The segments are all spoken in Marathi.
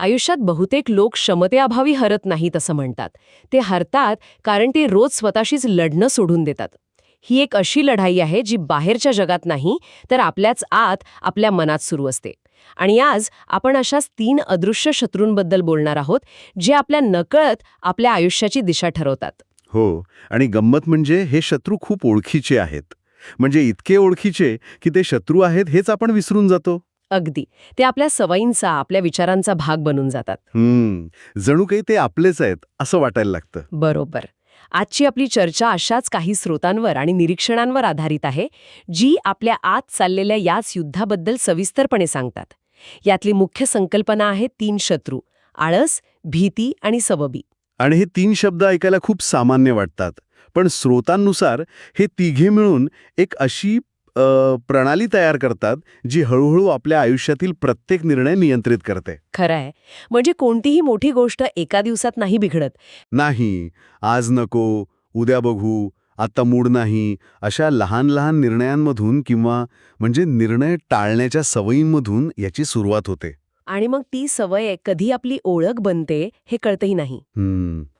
आयुष्यात बहुतेक लोक क्षमतेअभावी हरत नाहीत असं म्हणतात. ते हरतात कारण ते रोज स्वतःशीच लढणं सोडून देतात. ही एक अशी लढाई आहे जी बाहेरच्या जगात नाही तर आपल्याच आत आपल्या मनात सुरू असते. आणि आज आपण अशाच तीन अदृश्य शत्रूंबद्दल बोलणार आहोत जे आपल्या नकळत आपल्या आयुष्याची दिशा ठरवतात. हो आणि गंमत म्हणजे हे शत्रू खूप ओळखीचे आहेत. म्हणजे इतके ओळखीचे की ते शत्रू आहेत हेच आपण विसरून जातो. अगदी. ते आपल्या सवयींचा आपल्या विचारांचा भाग बनून जातात. हम्म. जणू काही ते आपलेच आहेत असं वाटायला लागतं. बरोबर. आजची आपली चर्चा अशाच काही स्रोतांवर आणि निरीक्षणांवर आधारित आहे जी आपल्या आत चाललेल्या याच युद्धाबद्दल सविस्तरपणे सांगतात. यातली मुख्य संकल्पना आहे तीन शत्रू आळस भीती आणि सबबी. आणि हे तीन शब्द ऐकायला खूप सामान्य वाटतात. पण स्रोतांनुसार हे तिघे मिळून एक अशी प्रणाली तयार करतात जी हळूहळू आपल्या आयुष्यातील प्रत्येक निर्णय नियंत्रित करते. खरं आहे म्हणजे कोणतीही मोठी गोष्ट एका दिवसात नाही बिघडत. नाही. आज नको उद्या बघू आता मूड नाही अशा लहान लहान निर्णयांमधून किंवा म्हणजे निर्णय टाळण्याच्या सवयींमधून याची सुरुवात होते. आणि मग ती सवय कधी आपली ओळख बनते हे कळतही नाही.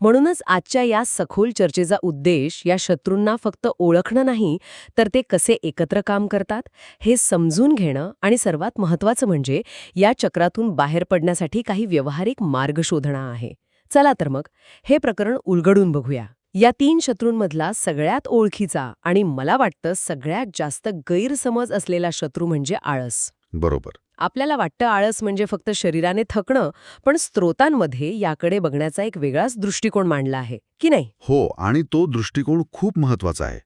म्हणूनच आजच्या या सखोल चर्चेचा उद्देश या शत्रूंना फक्त ओळखणं नाही तर ते कसे एकत्र काम करतात हे समजून घेणं आणि सर्वात महत्त्वाचं म्हणजे या चक्रातून बाहेर पडण्यासाठी काही व्यावहारिक मार्ग शोधणं आहे. चला तर मग हे प्रकरण उलगडून बघूया. या तीन शत्रूंमधला सगळ्यात ओळखीचा आणि मला वाटतं सगळ्यात जास्त गैरसमज असलेला शत्रू म्हणजे आळस. बरोबर. आपल्याला वाटतं आळस म्हणजे फक्त शरीराने थकणं पण स्त्रोतांमध्ये याकडे बघण्याचा एक वेगळाच दृष्टिकोन मांडला आहे की नाही? हो आणि तो दृष्टिकोन खूप महत्त्वाचा आहे.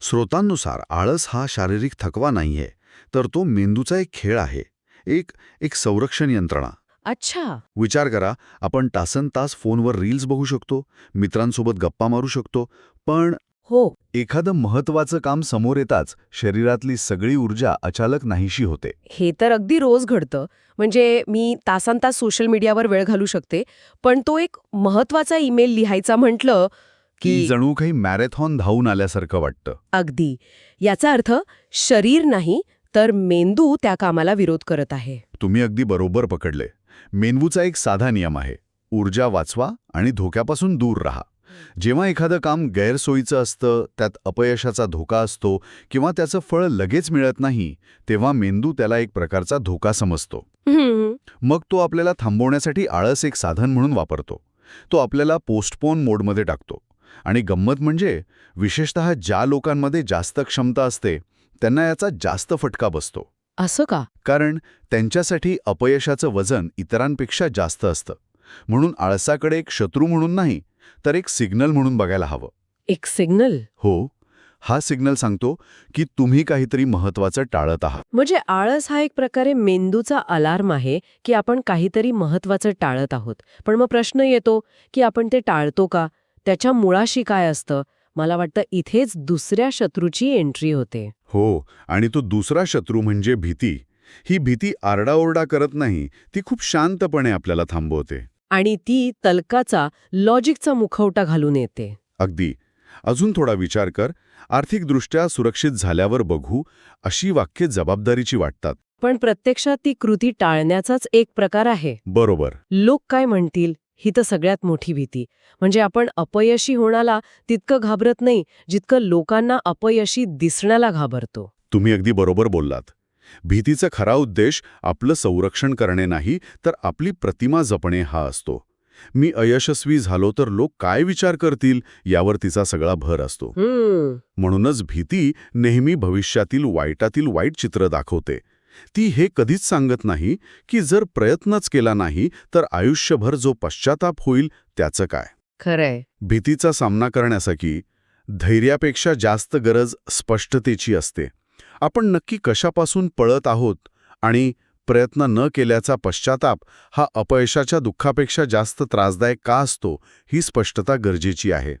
स्रोतांनुसार आळस हा शारीरिक थकवा नाहीये तर तो मेंदूचा एक खेळ आहे एक एक संरक्षण यंत्रणा. अच्छा. विचार करा आपण तासन तास फोनवर रील्स बघू शकतो मित्रांसोबत गप्पा मारू शकतो पण हो. एखादं महत्वाचं काम समोर येताच शरीरातली सगळी ऊर्जा अचानक नाहीशी होते. हे तर अगदी रोज घडतं. म्हणजे मी तासांतास सोशल मीडियावर वेळ घालू शकते पण तो एक महत्त्वाचा ईमेल लिहायचा म्हटलं की की जणू काही मॅरेथॉन धावून आल्यासारखं वाटतं. अगदी. याचा अर्थ शरीर नाही तर मेंदू त्या कामाला विरोध करत आहे. तुम्ही अगदी बरोबर पकडले. मेंदूचा एक साधा नियम आहे. ऊर्जा वाचवा आणि धोक्यापासून दूर राहा. जेव्हा एखादं काम गैरसोयीचं असतं त्यात अपयशाचा धोका असतो किंवा त्याचं फळ लगेच मिळत नाही तेव्हा मेंदू त्याला एक प्रकारचा धोका समजतो. मग तो आपल्याला थांबवण्यासाठी आळस एक साधन म्हणून वापरतो. तो आपल्याला पोस्टपोन मोडमध्ये टाकतो. आणि गंमत म्हणजे विशेषतः ज्या लोकांमध्ये जास्त क्षमता असते त्यांना याचा जास्त फटका बसतो. असं का? कारण त्यांच्यासाठी अपयशाचं वजन इतरांपेक्षा जास्त असतं. म्हणून आळसाकडे एक शत्रू म्हणून नाही तर एक सिग्नल म्हणून बघायला हवं. एक सिग्नल? हो हा सिग्नल सांगतो की तुम्ही काहीतरी महत्वाचं टाळत आहात. म्हणजे आळस हा एक प्रकारे मेंदूचा अलार्म आहे की आपण काहीतरी महत्वाचं टाळत आहोत. पण मग प्रश्न येतो की आपण ते टाळतो का? त्याच्या मुळाशी काय असतं? मला वाटतं इथेच दुसऱ्या शत्रूची एंट्री होते. हो आणि तो दुसरा शत्रू म्हणजे भीती. ही भीती आरडाओरडा करत नाही ती खूप शांतपणे आपल्याला थांबवते. आणि ती तलकाचा लॉजिकचा मुखवटा घालून येते. अगदी. अजून थोडा विचार कर. आर्थिकदृष्ट्या सुरक्षित झाल्यावर बघू अशी वाक्ये जबाबदारीची वाटतात. पण प्रत्यक्षात ती कृती टाळण्याचाच एक प्रकार आहे. बरोबर. लोक काय म्हणतील ही तर सगळ्यात मोठी भीती. म्हणजे आपण अपयशी होण्याला तितकं घाबरत नाही जितकं लोकांना अपयशी दिसण्याला घाबरतो. तुम्ही अगदी बरोबर बोललात. भीतीचा खरा उद्देश आपलं संरक्षण करणे नाही तर आपली प्रतिमा जपणे हा असतो. मी अयशस्वी झालो तर लोक काय विचार करतील यावर तिचा सगळा भर असतो. म्हणूनच भीती नेहमी भविष्यातील वाईटातील वाईट चित्र दाखवते. ती हे कधीच सांगत नाही की जर प्रयत्नच केला नाही तर आयुष्यभर जो पश्चाताप होईल त्याचं काय? खरंय. भीतीचा सामना करण्यासाठी धैर्यापेक्षा जास्त गरज स्पष्टतेची असते. आपण नक्की कशापासून पळत आहोत आणि प्रयत्न न केल्याचा पश्चाताप हा अपयशाच्या दुःखापेक्षा जास्त त्रासदायक का असतो ही स्पष्टता गरजेची आहे.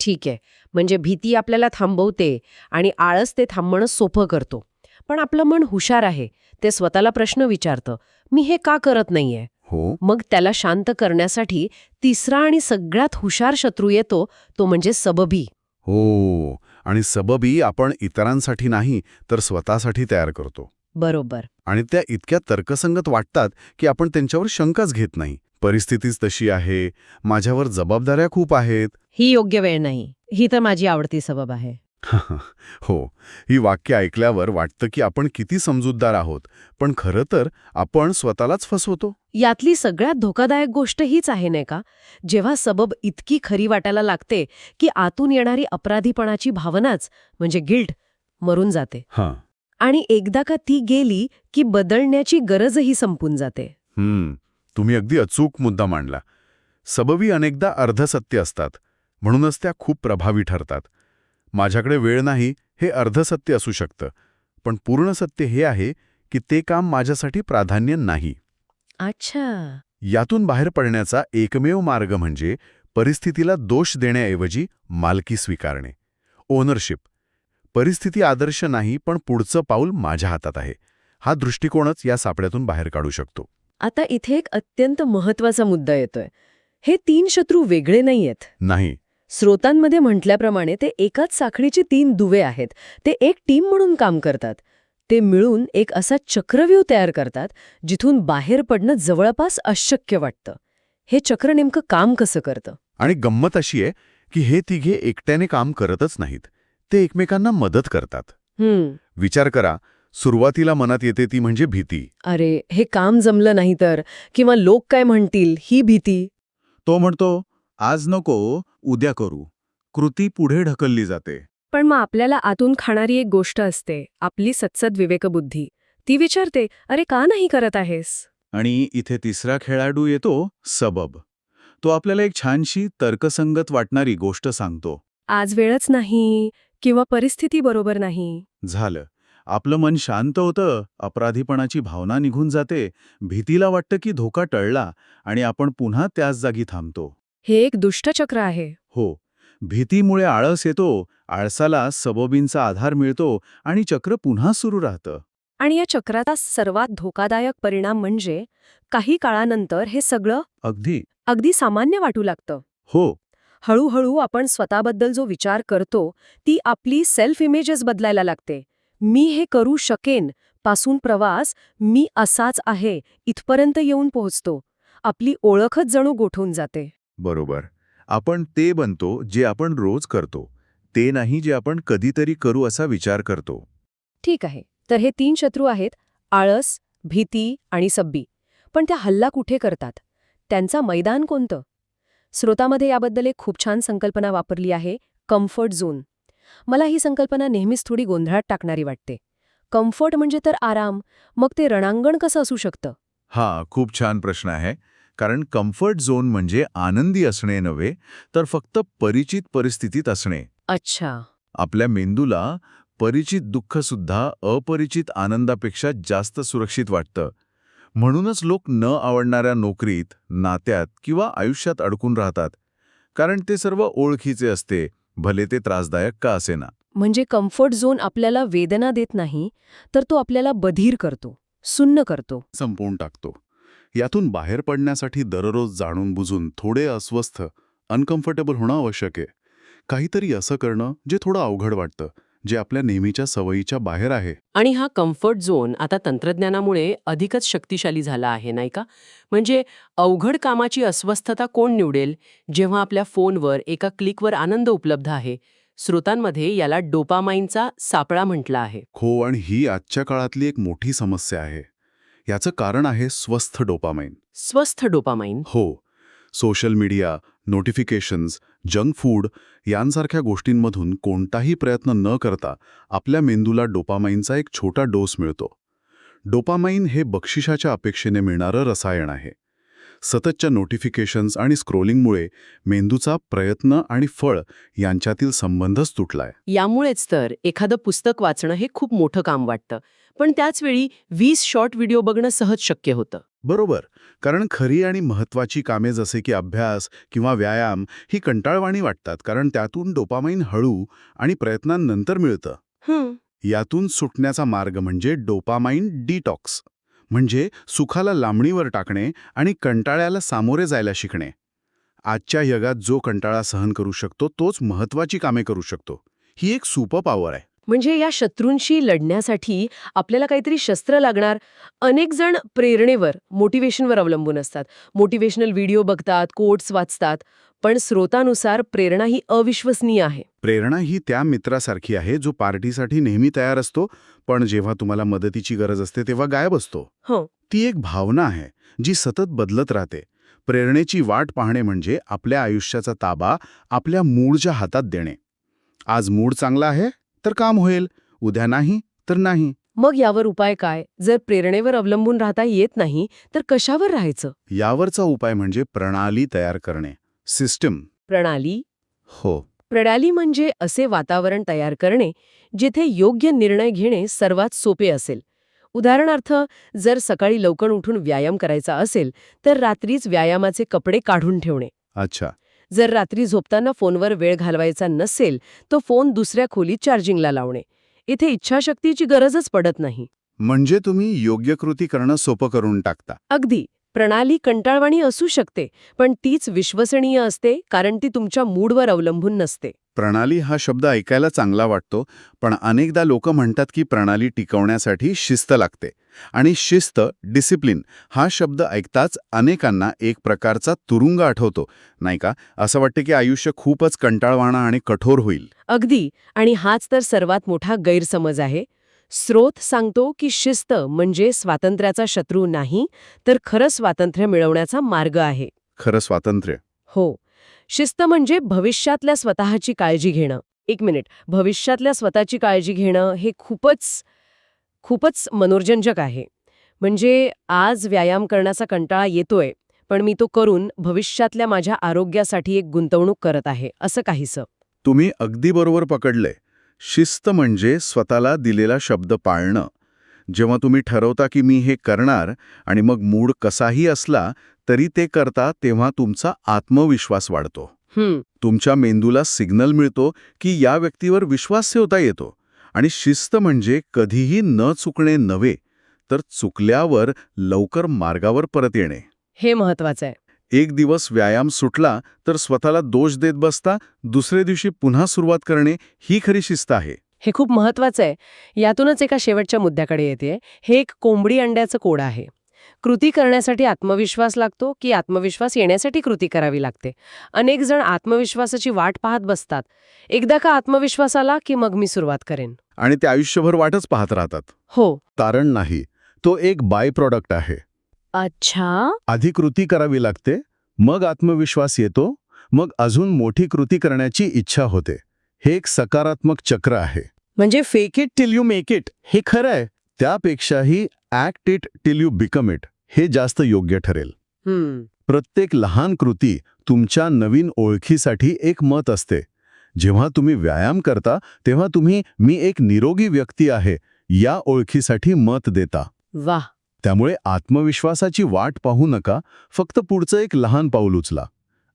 ठीक आहे. म्हणजे भीती आपल्याला थांबवते आणि आळस ते थांबणं सोपं करतो. पण आपलं मन हुशार आहे ते स्वतःला प्रश्न विचारतं मी हे का करत नाहीये? हो. मग त्याला शांत करण्यासाठी तिसरा आणि सगळ्यात हुशार शत्रू येतो तो म्हणजे सबबी. हो. आणि सबबी आपण इतरांसाठी नाही तर स्वतःसाठी तयार करतो. बरोबर. आणि त्या इतक्या तर्कसंगत वाटतात की आपण त्यांच्यावर शंकाच घेत नाही. परिस्थितीच तशी आहे माझ्यावर जबाबदाऱ्या खूप आहेत. ही योग्य वेळ नाही. ही तर माझी आवडती सबब आहे. हो ही वाक्य ऐकल्यावर वाटतं की आपण किती समजूतदार आहोत पण खरं तर आपण स्वतःलाच फसवतो. यातली सगळ्यात धोकादायक गोष्ट हीच आहे नाही का? जेव्हा सबब इतकी खरी वाटायला लागते की आतून येणारी अपराधीपणाची भावनाच म्हणजे गिल्ट मरून जाते. हां. आणि एकदा का ती गेली की बदलण्याची गरजही संपून जाते. हम्म तुम्ही अगदी अचूक मुद्दा मांडला. सबबी अनेकदा अर्धसत्य असतात म्हणूनच त्या खूप प्रभावी ठरतात. माझ्याकडे वेळ नाही हे अर्धसत्य असू शकतं. पण पूर्ण सत्य हे आहे की ते काम माझ्यासाठी प्राधान्य नाही. अच्छा. यातून बाहेर पडण्याचा एकमेव मार्ग म्हणजे परिस्थितीला दोष देण्याऐवजी मालकी स्वीकारणे. ओनरशिप परिस्थिती आदर्श नाही पण पुढचं पाऊल माझ्या हातात आहे. हा दृष्टिकोनच या सापड्यातून बाहेर काढू शकतो. आता इथे एक अत्यंत महत्त्वाचा मुद्दा येतोय. हे तीन शत्रू वेगळे नाहीयेत. नाही. स्रोतांमध्ये म्हटल्याप्रमाणे ते एकाच साखळीचे तीन दुवे आहेत. ते एक टीम म्हणून काम करतात. ते मिळून एक असा चक्रव्यूह तयार करतात जिथून बाहेर पडणं जवळपास अशक्य वाटतं. हे चक्र नेमकं काम कसं करतं? आणि गंमत अशी आहे की हे तिघे एकट्याने काम करतच नाहीत. ते एकमेकांना मदत करतात. विचार करा सुरुवातीला मनात येते ती म्हणजे भीती. अरे हे काम जमलं नाही तर किंवा लोक काय म्हणतील ही भीती? तो म्हणतो आज नको उद्या करू. कृती पुढे ढकलली जाते. पण मग आपल्याला आतून खाणारी एक गोष्ट असते आपली सत्सद विवेकबुद्धी. ती विचारते अरे का नाही करत आहेस? आणि इथे तिसरा खेळाडू येतो सबब. तो आपल्याला एक छानशी तर्कसंगत वाटणारी गोष्ट सांगतो. आज वेळच नाही किंवा परिस्थिती बरोबर नाही. झालं. आपलं मन शांत होतं अपराधीपणाची भावना निघून जाते भीतीला वाटतं की धोका टळला आणि आपण पुन्हा त्याच जागी थांबतो. हे एक दुष्टचक्र आहे. हो. भीतीमुळे आळस येतो आळसाला सबबींचा आधार मिळतो आणि चक्र पुन्हा सुरू राहतं. आणि या चक्राचा सर्वात धोकादायक परिणाम म्हणजे काही काळानंतर हे सगळं अगदी. अगदी सामान्य वाटू लागतं. हो. हळूहळू आपण स्वतःबद्दल जो विचार करतो ती आपली सेल्फ इमेजच बदलायला लागते. मी हे करू शकेन पासून प्रवास मी असाच आहे इथपर्यंत येऊन पोहोचतो. आपली ओळखच जणू गोठून जाते. बरोबर. आपण ते बनतो जे आपण रोज करतो. ते नाही जे आपण कधीतरी करू असा विचार करतो. ठीक आहे. तर हे तीन शत्रू आहेत आळस भीती आणि सब्बी. पण त्या हल्ला कुठे करतात? त्यांचा मैदान कोणतं? स्रोतामध्ये याबद्दल एक खूप छान संकल्पना वापरली आहे कम्फर्ट झोन. मला ही संकल्पना नेहमीच थोडी गोंधळात टाकणारी वाटते. कम्फर्ट म्हणजे तर आराम मग ते रणांगण कसं असू शकतं? हा खूप छान प्रश्न आहे. कारण कम्फर्ट झोन म्हणजे आनंदी असणे नव्हे तर फक्त परिचित परिस्थितीत असणे. अच्छा. आपल्या मेंदूला परिचित दुःखसुद्धा अपरिचित आनंदापेक्षा जास्त सुरक्षित वाटतं. म्हणूनच लोक न आवडणाऱ्या नोकरीत नात्यात किंवा आयुष्यात अडकून राहतात. कारण ते सर्व ओळखीचे असते भले ते त्रासदायक का असेना. म्हणजे कम्फर्ट झोन आपल्याला वेदना देत नाही तर तो आपल्याला बधीर करतो सुन्न करतो. संपवून टाकतो. यातून बाहेर पडण्यासाठी दररोज जाणून बुजून थोडे अस्वस्थ अनकम्फर्टेबल होणं आवश्यक आहे. काहीतरी असं करणं जे थोडं अवघड वाटतं जे आपल्या नेहमीच्या सवयीच्या बाहेर आहे. आणि हा कम्फर्ट झोन आता तंत्रज्ञानामुळे अधिकच शक्तिशाली झाला आहे नाही का? म्हणजे अवघड कामाची अस्वस्थता कोण निवडेल? जेव्हा आपल्या फोनवर एका क्लिकवर आनंद उपलब्ध आहे. स्रोतांमध्ये याला डोपामाइनचा सापळा म्हटला आहे. खो आणि ही आजच्या काळातली एक मोठी समस्या आहे. याचं कारण आहे स्वस्थ डोपामाइन. स्वस्थ डोपामाइन? हो. Social media notifications junk food यांसारख्या गोष्टींमधून कोणताही प्रयत्न न करता आपल्या मेंदूला डोपामाइनचा एक छोटा डोस मिळतो. डोपामाइन हे बक्षिसाच्या अपेक्षेने मिळणारं रसायन आहे. सततच्या नोटिफिकेशन्स आणि स्क्रोलिंगमुळे मेंदूचा प्रयत्न आणि फळ यांच्यातील संबंधच तुटलाय. यामुळेच तर एखादं पुस्तक वाचणं हे खूप मोठं काम वाटतं. पण त्याचवेळी वीस शॉर्ट व्हिडिओ बघणं सहज शक्य होतं. बरोबर. कारण खरी आणि महत्वाची कामे जसे की अभ्यास किंवा व्यायाम ही कंटाळवाणी वाटतात कारण त्यातून डोपामाइन हळू आणि प्रयत्नांनंतर मिळतं. यातून सुटण्याचा मार्ग म्हणजे डोपामाइन डिटॉक्स म्हणजे सुखाला लांबणीवर टाकणे आणि कंटाळ्याला सामोरे जायला शिकणे. आजच्या जगात जो कंटाळा सहन करू शकतो तोच महत्वाची कामे करू शकतो. ही एक सुपर पॉवर आहे. म्हणजे या शत्रूंशी लढण्यासाठी आपल्याला काहीतरी शस्त्र लागणार. अनेक जण प्रेरणेवर मोटिवेशनवर अवलंबून असतात. मोटिवेशनल व्हिडिओ बघतात कोट्स वाचतात पण स्रोतानुसार प्रेरणा ही अविश्वसनीय आहे. प्रेरणा ही त्या मित्रासारखी आहे जो पार्टीसाठी नेहमी तयार असतो पण जेव्हा तुम्हाला मदतीची गरज असते तेव्हा गायब असतो. हो. ती एक भावना आहे जी सतत बदलत राहते. प्रेरणेची वाट पाहणे म्हणजे आपल्या आयुष्याचा ताबा आपल्या मूडच्या हातात देणे. आज मूड चांगला आहे तर काम होईल. उद्या नाही तर नाही. मग यावर उपाय काय? जर प्रेरणेवर अवलंबून राहता येत नाही तर कशावर राहायचं? यावरचा उपाय म्हणजे प्रणाली तयार करणे. सिस्टम. प्रणाली? हो. प्रणाली म्हणजे असे वातावरण तयार करणे जिथे योग्य निर्णय घेणे सर्वात सोपे असेल. उदाहरणार्थ जर सकाळी लवकर उठून व्यायाम करायचा असेल तर रात्रीच व्यायामाचे कपडे काढून ठेवणे. अच्छा. जर रात्री झोपताना फोनवर वेळ घालवायचा नसेल तो फोन दुसऱ्या खोलीत चार्जिंगला लावणे. इथे इच्छाशक्तीची गरजच पडत नाही. म्हणजे तुम्ही योग्य कृती करणं सोपं करून टाकता. अगदी. प्रणाली कंटाळवाणी असू शकते पण तीच विश्वसनीय असते कारण ती तुमच्या मूडवर अवलंबून नसते. प्रणाली हा शब्द ऐकायला चांगला वाटतो पण अनेकदा लोक म्हणतात की प्रणाली टिकवण्यासाठी शिस्त लागते. आणि शिस्त डिसिप्लिन हा शब्द ऐकताच अनेकांना एक प्रकारचा तुरुंग आठवतो नाही का? असं वाटते की आयुष्य खूपच कंटाळवाणं आणि कठोर होईल. अगदी. आणि हाच तर सर्वात मोठा गैरसमज आहे. स्रोत सांगतो की शिस्त म्हणजे स्वातंत्र्याचा शत्रू नाही तर खरं स्वातंत्र्य मिळवण्याचा मार्ग आहे. खरं स्वातंत्र्य. हो. शिस्त म्हणजे भविष्यातल्या स्वतःची काळजी घेणं. एक मिनिट. भविष्यातल्या स्वतःची काळजी घेणं हे खूपच खूपच मनोरंजक आहे. म्हणजे आज व्यायाम करण्याचा कंटाळा येतोय पण मी तो करून भविष्यातल्या माझ्या आरोग्यासाठी एक गुंतवणूक करत आहे असं काहीसं. तुम्ही अगदी बरोबर पकडले शिस्त म्हणजे स्वतःला दिलेला शब्द पाळणं. जेव्हा तुम्ही ठरवता की मी हे करणार आणि मग मूड कसाही असला तरी ते करता तेव्हा तुमचा आत्मविश्वास वाढतो. तुमच्या मेंदूला सिग्नल मिळतो की या व्यक्तीवर विश्वास ठेवता येतो. आणि शिस्त म्हणजे कधीही न चुकणे नव्हे तर चुकल्यावर लवकर मार्गावर परत येणे. हे महत्वाचं आहे. एक दिवस व्यायाम सुटला तर स्वतःला दोष देत बसता दुसऱ्या दिवशी पुन्हा सुरुवात करणे ही खरी शिस्त आहे. हे खूप महत्वाचं आहे. यातूनच एका शेवटच्या मुद्द्याकडे येते. हे एक कोंबडी अंड्याचं कोड आहे. कृती करण्यासाठी आत्मविश्वास लागतो की आत्मविश्वास येण्यासाठी कृती करावी लागते. अनेक जण आत्मविश्वासाची वाट पाहत बसतात. एकदा का आत्मविश्वास आला की मग मी सुरुवात करेन. आणि ते आयुष्यभर वाटच पाहत राहतात. हो. कारण नाही. तो एक बाय प्रॉडक्ट आहे. अच्छा. आधी कृती करावी लागते मग आत्मविश्वास येतो मग अजून मोठी कृती करण्याची इच्छा होते. हे एक सकारात्मक चक्र आहे. म्हणजे fake it till you make it हे खरं आहे. त्यापेक्षाही act it till you become it हे जास्त योग्य ठरेल. प्रत्येक लहान कृती तुमच्या नवीन ओळखीसाठी एक मत असते. जेव्हा तुम्ही व्यायाम करता तेव्हा तुम्ही मी एक निरोगी व्यक्ती आहे या ओळखीसाठी मत देता. वाह. त्यामुळे आत्मविश्वासाची वाट पाहू नका फक्त पुढचं एक लहान पाऊल उचला.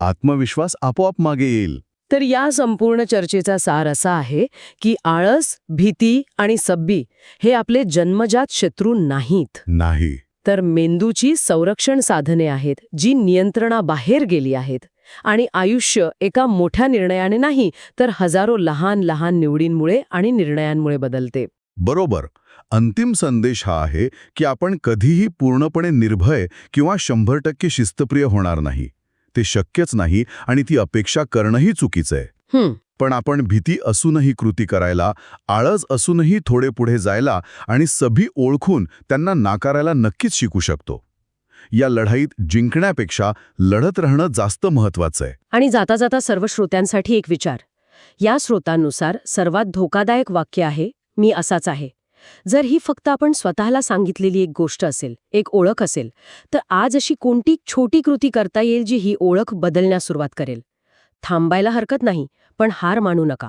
आत्मविश्वास आपोआप मागे येईल. तर या संपूर्ण चर्चेचा सार असा आहे की आळस भीती आणि सब्बी हे आपले जन्मजात शत्रू नाहीत. नाही. तर मेंदूची संरक्षण साधने आहेत जी नियंत्रणाबाहेर गेली आहेत. आणि आयुष्य एका मोठ्या निर्णयाने नाही तर हजारो लहान लहान निवडींमुळे आणि निर्णयांमुळे बदलते. बरोबर. अंतिम संदेश हा आहे की आपण कधीही पूर्णपणे निर्भय किंवा शंभर टक्के शिस्तप्रिय होणार नाही. ते शक्यच नाही आणि ती अपेक्षा करणंही चुकीचं आहे. पण आपण भीती असूनही कृती करायला आळस असूनही थोडे पुढे जायला आणि सभी ओळखून त्यांना नाकारायला नक्कीच शिकू शकतो. या लढाईत जिंकण्यापेक्षा लढत राहणं जास्त महत्वाचं आहे. आणि जाता जाता सर्व श्रोत्यांसाठी एक विचार. या स्रोतांनुसार सर्वात धोकादायक वाक्य आहे मी असाच आहे. जर ही फक्त आपण स्वतःला सांगितलेली एक गोष्ट असेल एक ओळख असेल तर आज अशी कोणती छोटी कृती करता येईल जी ही ओळख बदलण्यास सुरुवात करेल? थांबायला हरकत नाही पण हार मानू नका.